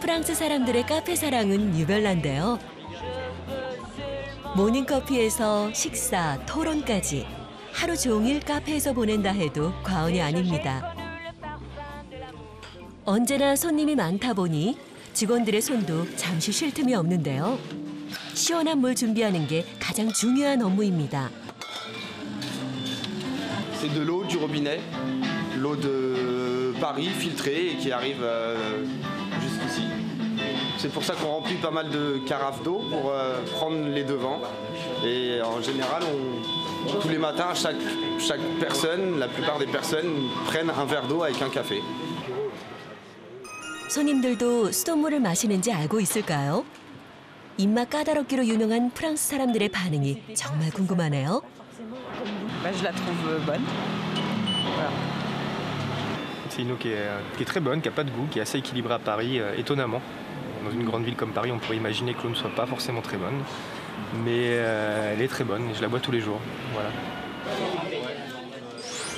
프랑스 사람들의 카페 사랑은 유별난데요. 모닝커피에서 식사, 토론까지 하루 종일 카페에서 보낸다 해도 과언이 아닙니다. 언제나 손님이 많다 보니 직원들의 손도 잠시 쉴 틈이 없는데요. 시원한 물 준비하는 게 가장 중요한 업무입니다. C'est de l'eau du robinet, l'eau de Paris filtrée qui arrive euh. C'est pour ça qu'on remplit pas mal de carafes d'eau pour euh, prendre les devants. Et en général, on- tous les matins, chaque, chaque personne, la plupart des personnes prennent un verre d'eau avec un café. 손님들도 수돗물을 마시는지 알고 있을까요? 입맛 까다롭기로 유명한 프랑스 사람들의 반응이 정말 궁금하네요. Bah, je la trouve bonne. Voilà. C'est une eau qui est, euh, qui est très bonne, qui n'a pas de goût, qui est assez équilibrée à Paris, euh, étonnamment. Dans une grande ville comme Paris, on pourrait imaginer que l'eau ne soit pas forcément très bonne. Mais euh, elle est très bonne et je la bois tous les jours. Voilà.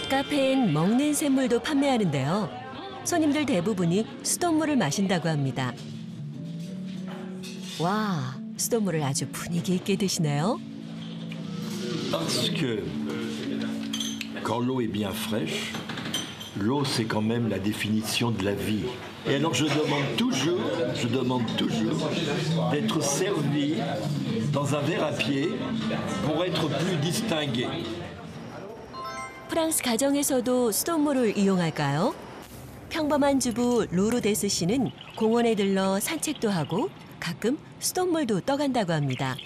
카페엔 먹는 샘물도 판매하는데요. 손님들 대부분이 수돗물을 마신다고 합니다. 와, 수돗물을 아주 분위기 있게 드시네요. Parce que quand l'eau est bien fraîche, l'eau c'est quand même la définition de la vie. Et alors je demande toujours, je demande toujours d'être servi dans un verre à pied pour être plus distingué. 프랑스 가정에서도 수돗물을 이용할까요? 평범한 주부 로르데스 씨는 공원에 들러 산책도 하고 가끔 수돗물도 떠간다고 합니다.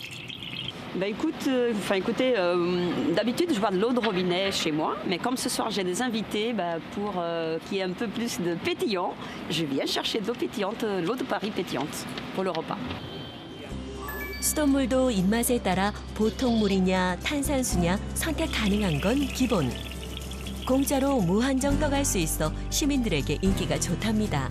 Bah écoute, euh, enfin écoutez, euh, d'habitude je bois de l'eau de robinet chez moi, mais comme ce soir j'ai des invités, bah, pour euh, qu'il y ait un peu plus de pétillant, je viens chercher de l'eau pétillante, euh, l'eau de Paris pétillante pour le repas. 수돗물도 입맛에 따라 보통 물이냐 탄산수냐 선택 가능한 건 기본. 공짜로 무한정 떠갈 수 있어 시민들에게 인기가 좋답니다.